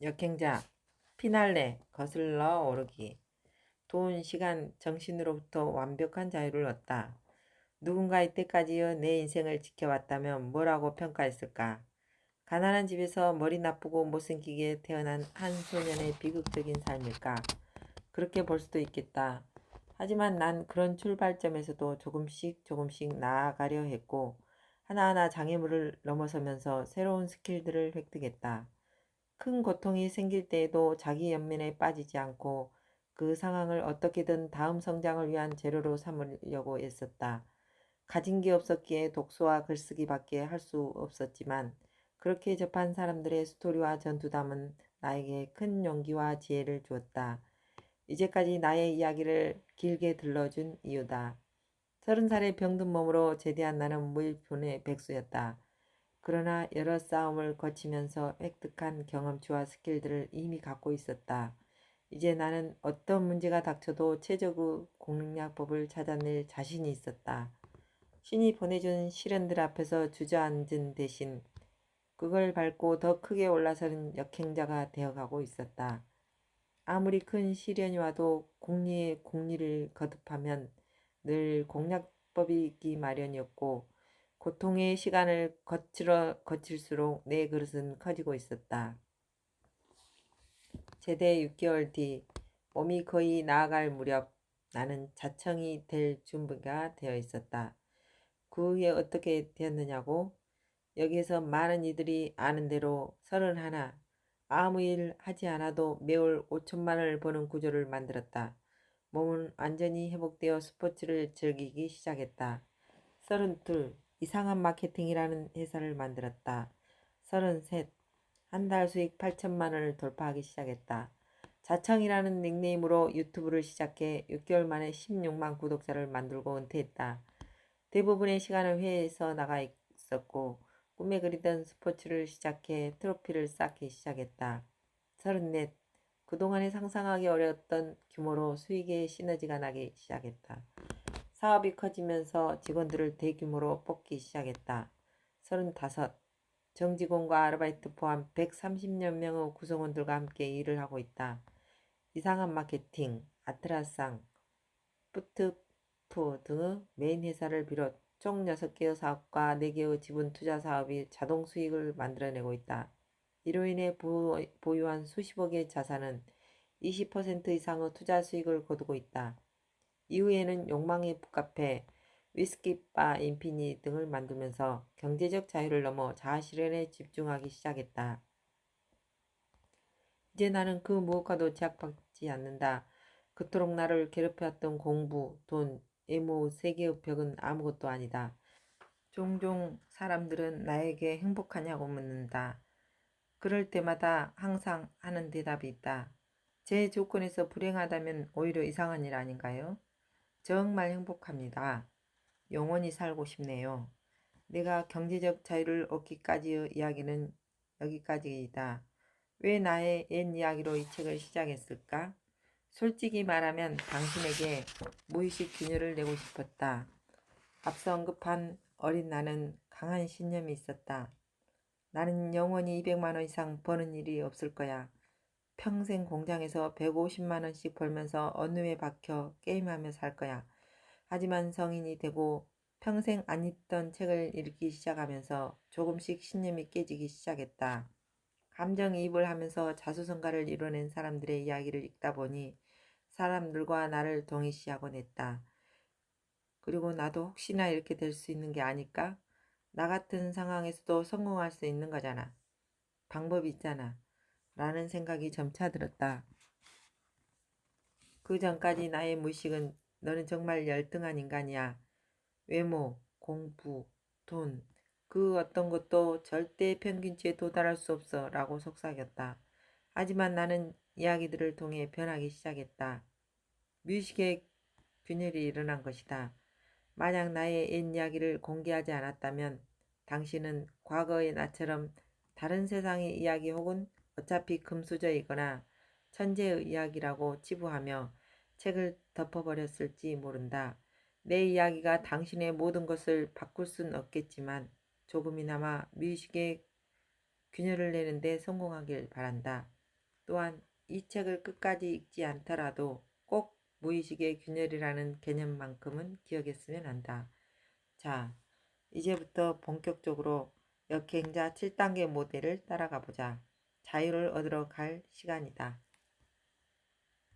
역행자 피날레 거슬러 오르기 돈, 시간, 정신으로부터 완벽한 자유를 얻다. 누군가 이때까지의 내 인생을 지켜왔다면 뭐라고 평가했을까? 가난한 집에서 머리 나쁘고 못생기게 태어난 한 소년의 비극적인 삶일까? 그렇게 볼 수도 있겠다. 하지만 난 그런 출발점에서도 조금씩 조금씩 나아가려 했고 하나하나 장애물을 넘어서면서 새로운 스킬들을 획득했다. 큰 고통이 생길 때에도 자기 연민에 빠지지 않고 그 상황을 어떻게든 다음 성장을 위한 재료로 삼으려고 애썼다. 가진 게 없었기에 독서와 글쓰기밖에 할 수 없었지만 그렇게 접한 사람들의 스토리와 전투담은 나에게 큰 용기와 지혜를 주었다. 이제까지 나의 이야기를 길게 들러준 이유다. 서른 살의 병든 몸으로 제대한 나는 무일푼의 백수였다. 그러나 여러 싸움을 거치면서 획득한 경험치와 스킬들을 이미 갖고 있었다. 이제 나는 어떤 문제가 닥쳐도 최적의 공략법을 찾아낼 자신이 있었다. 신이 보내준 시련들 앞에서 주저앉은 대신 그걸 밟고 더 크게 올라서는 역행자가 되어가고 있었다. 아무리 큰 시련이 와도 공리의 공리를 거듭하면 늘 공략법이 있기 마련이었고 고통의 시간을 거칠어 거칠수록 내 그릇은 커지고 있었다. 제대 6개월 뒤 몸이 거의 나아갈 무렵 나는 자청이 될 준비가 되어 있었다. 그 후에 어떻게 되었느냐고? 여기에서 많은 이들이 아는 대로 서른 하나 아무 일 하지 않아도 매월 5천만 원을 버는 구조를 만들었다. 몸은 완전히 회복되어 스포츠를 즐기기 시작했다. 서른둘 이상한 마케팅이라는 회사를 만들었다. 서른셋 한달 수익 8천만 원을 돌파하기 시작했다. 자청이라는 닉네임으로 유튜브를 시작해 6개월 만에 16만 구독자를 만들고 은퇴했다. 대부분의 시간을 회의에서 나가 있었고 꿈에 그리던 스포츠를 시작해 트로피를 쌓기 시작했다. 서른넷 그동안에 상상하기 어려웠던 규모로 수익의 시너지가 나기 시작했다. 사업이 커지면서 직원들을 대규모로 뽑기 시작했다. 서른다섯 정직원과 아르바이트 포함 130여 명의 구성원들과 함께 일을 하고 있다. 이상한 마케팅, 아트라상, 푸트프 등의 메인 회사를 비롯 총 6개의 사업과 4개의 지분 투자 사업이 자동 수익을 만들어내고 있다. 이로 인해 보유한 수십억의 자산은 20% 이상의 투자 수익을 거두고 있다. 이후에는 욕망의 북카페, 위스키바 인피니 등을 만들면서 경제적 자유를 넘어 자아실현에 집중하기 시작했다. 이제 나는 그 무엇과도 제약받지 않는다. 그토록 나를 괴롭혀왔던 공부, 돈, 애모, 세계의 벽은 아무것도 아니다. 종종 사람들은 나에게 행복하냐고 묻는다. 그럴 때마다 항상 하는 대답이 있다. 제 조건에서 불행하다면 오히려 이상한 일 아닌가요? 정말 행복합니다. 영원히 살고 싶네요. 내가 경제적 자유를 얻기까지의 이야기는 여기까지이다. 왜 나의 옛 이야기로 이 책을 시작했을까? 솔직히 말하면 당신에게 무의식 균열을 내고 싶었다. 앞서 언급한 어린 나는 강한 신념이 있었다. 나는 영원히 200만원 이상 버는 일이 없을 거야. 평생 공장에서 150만원씩 벌면서 어느 에 박혀 게임하며 살 거야. 하지만 성인이 되고 평생 안 읽던 책을 읽기 시작하면서 조금씩 신념이 깨지기 시작했다. 감정이입을 하면서 자수성가를 이뤄낸 사람들의 이야기를 읽다 보니 사람들과 나를 동일시하곤 했다. 그리고 나도 혹시나 이렇게 될 수 있는 게 아닐까? 나 같은 상황에서도 성공할 수 있는 거잖아. 방법이 있잖아. 라는 생각이 점차 들었다. 그 전까지 나의 무의식은 너는 정말 열등한 인간이야. 외모, 공부, 돈, 그 어떤 것도 절대 평균치에 도달할 수 없어 라고 속삭였다. 하지만 나는 이야기들을 통해 변하기 시작했다. 뮤식의 균열이 일어난 것이다. 만약 나의 옛 이야기를 공개하지 않았다면 당신은 과거의 나처럼 다른 세상의 이야기 혹은 어차피 금수저이거나 천재의 이야기라고 치부하며 책을 덮어버렸을지 모른다. 내 이야기가 당신의 모든 것을 바꿀 순 없겠지만 조금이나마 무의식의 균열을 내는데 성공하길 바란다. 또한 이 책을 끝까지 읽지 않더라도 꼭 무의식의 균열이라는 개념만큼은 기억했으면 한다. 자, 이제부터 본격적으로 역행자 7단계 모델을 따라가 보자. 자유를 얻으러 갈 시간이다.